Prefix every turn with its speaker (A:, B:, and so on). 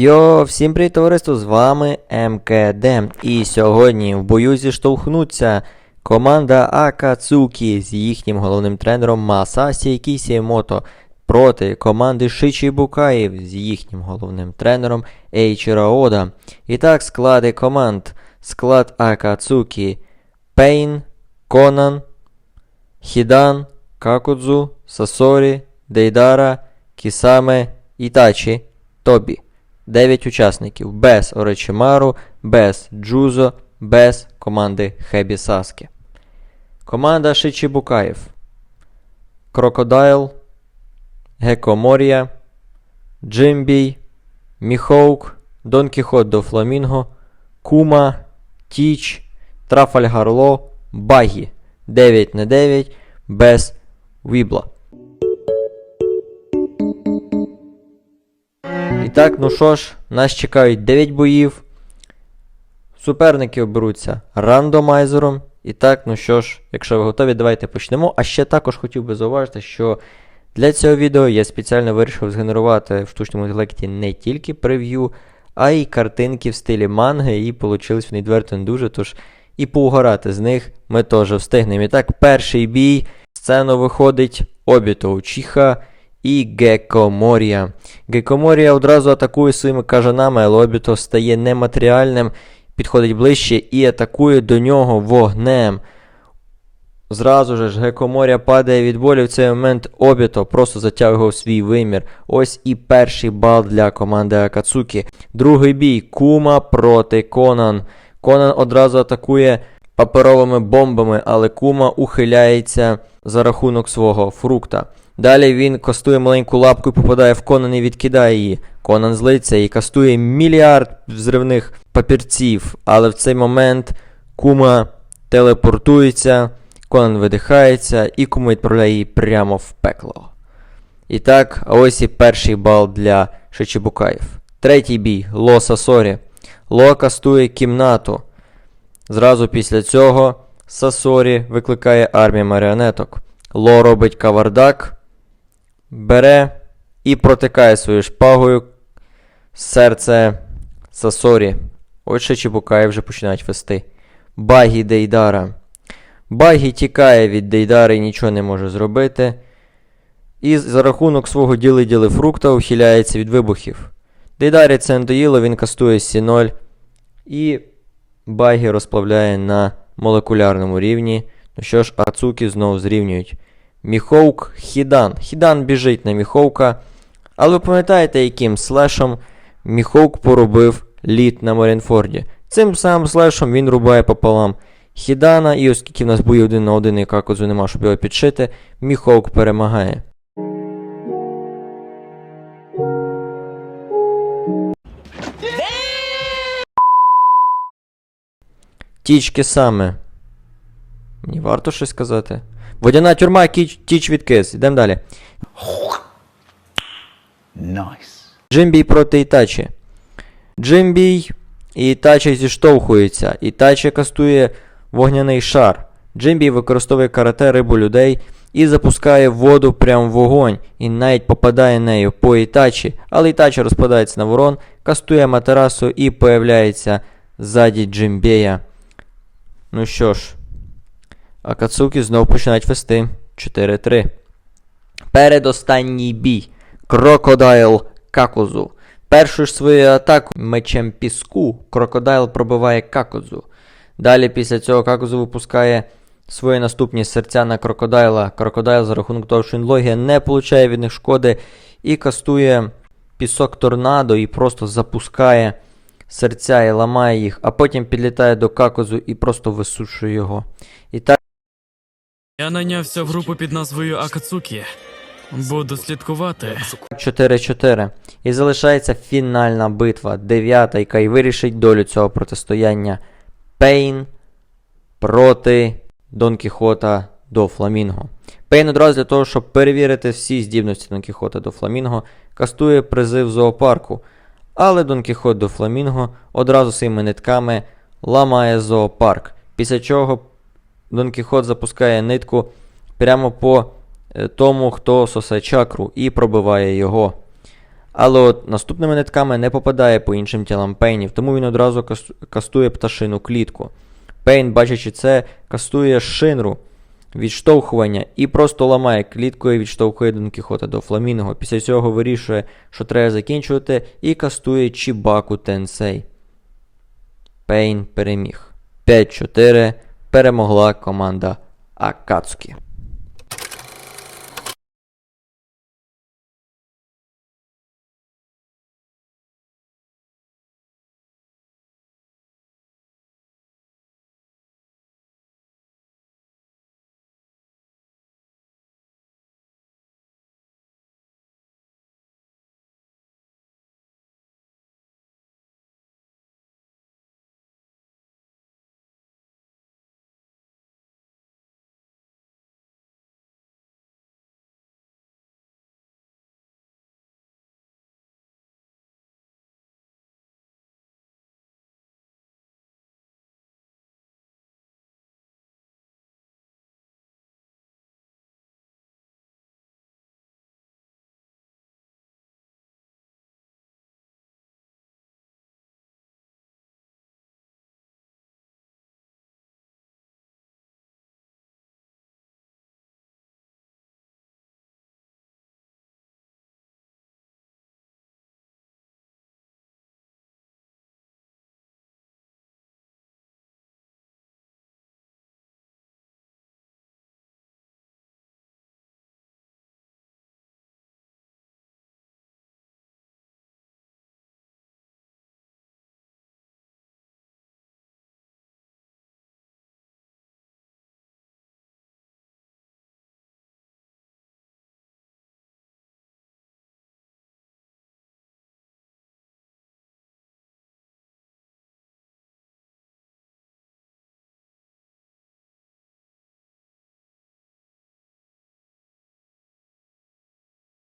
A: Йо, всім привіт, товариство, з вами МКД. І сьогодні в бою зіштовхнуться команда Акацукі з їхнім головним тренером Масасі Кісімото проти команди Шичі Букаєв з їхнім головним тренером Ейчіра Ода. І так, склади команд. Склад Акацукі Пейн, Конан, Хідан, Какудзу, Сасорі, Дейдара, Кісаме, Ітачі, Тобі. 9 учасників без Оречимару, без Джузо, без команди Хебі Саскі. Команда Шичібукаєв. Крокодайл, Гекоморія, Джимбій, Міхоук, Дон Кіхот до Фламінго, Кума, Тіч, Трафальгарло, Багі. 9 на 9 без Вібла. І так, ну що ж, нас чекають 9 боїв. Суперники оберуться рандомайзером. І так, ну що ж, якщо ви готові, давайте почнемо. А ще також хотів би зауважити, що для цього відео я спеціально вирішив згенерувати в штучному інтелекті не тільки прев'ю, а й картинки в стилі манги, і получились вони відверто не дуже, тож і поугорати з них ми теж встигнемо. І так, перший бій. Сцену виходить Обіто Учиха і Гекоморія. Гекоморія одразу атакує своїми кажанами, але Обіто стає нематеріальним, підходить ближче і атакує до нього вогнем. Зразу ж Гекоморія падає від болі. В цей момент Обіто просто затягує його в свій вимір. Ось і перший бал для команди Акацукі. Другий бій Кума проти Конан. Конан одразу атакує паперовими бомбами, але Кума ухиляється за рахунок свого фрукта. Далі він кастує маленьку лапку і попадає в Конан і відкидає її. Конан злиться і кастує мільярд взривних папірців, але в цей момент Кума телепортується, Конан видихається і Кума відправляє її прямо в пекло. І так, ось і перший бал для Шичібукаїв. Третій бій Ло Сасорі. Ло кастує кімнату. Зразу після цього Сасорі викликає армію маріонеток. Ло робить кавардак, бере і протикає своєю шпагою серце Сасорі. Ще Чебукаї вже починають вести. Багі Дейдара. Багі тікає від Дейдари і нічого не може зробити. І за рахунок свого діли-діли фрукта ухиляється від вибухів. Дейдарі це надоїло, він кастує Сі0 і Багі розплавляє на молекулярному рівні. Ну що ж, Ацуки знову зрівнюють. Міхоук Хідан. Хідан біжить на Міхоука. Але ви пам'ятаєте, яким слешом Міхоук поробив лід на Марінфорді. Цим самим слешом він рубає пополам Хідана, і оскільки в нас бої один на один і Какозу нема, щоб його підшити, Міхоук перемагає. Тічки саме. Мені варто щось сказати. Водяна тюрма, кіч, тіч відкис. Йдемо далі.
B: Nice.
A: Джимбій проти Ітачі. Джимбій і Ітачі зіштовхуються. Ітачі кастує вогняний шар. Джимбій використовує карате рибу людей і запускає воду прямо в вогонь. І навіть попадає нею по Ітачі. Але Ітачі розпадається на ворон, кастує матерасу і появляється ззаді Джимбія. Ну що ж, Акацуки знову починають вести 4-3. Передостанній бій. Крокодайл Какозу. Першу ж свою атаку мечем піску Крокодайл пробиває Какозу. Далі після цього Какозу випускає свої наступні серця на Крокодайла. Крокодайл за рахунок того, що він логія не получає від них шкоди і кастує пісок торнадо і просто запускає серця і ламає їх, а потім підлітає до Какозу і просто висушує його. І так.
C: Я найнявся в групу під назвою Акацукі. Буду слідкувати.
A: 4-4. І залишається фінальна битва, дев'ята, яка й вирішить долю цього протистояння. Пейн проти Дон Кіхота до Фламінго. Пейн одразу для того, щоб перевірити всі здібності Дон Кіхота до Фламінго, кастує призив зоопарку. Але Дон Кіхот до Фламінго одразу своїми нитками ламає зоопарк. Після чого Дон Кіхот запускає нитку прямо по е, тому, хто сосе чакру, і пробиває його. Але от наступними нитками не попадає по іншим тілам Пейнів, тому він одразу кастує пташину клітку. Пейн, бачачи це, кастує шинру відштовхування і просто ламає кліткою і відштовхує Дон Кіхота до Фламінго. Після цього вирішує, що треба закінчувати, і кастує Чібаку Тенсей. Пейн переміг. 5-4 перемогла команда Акацукі.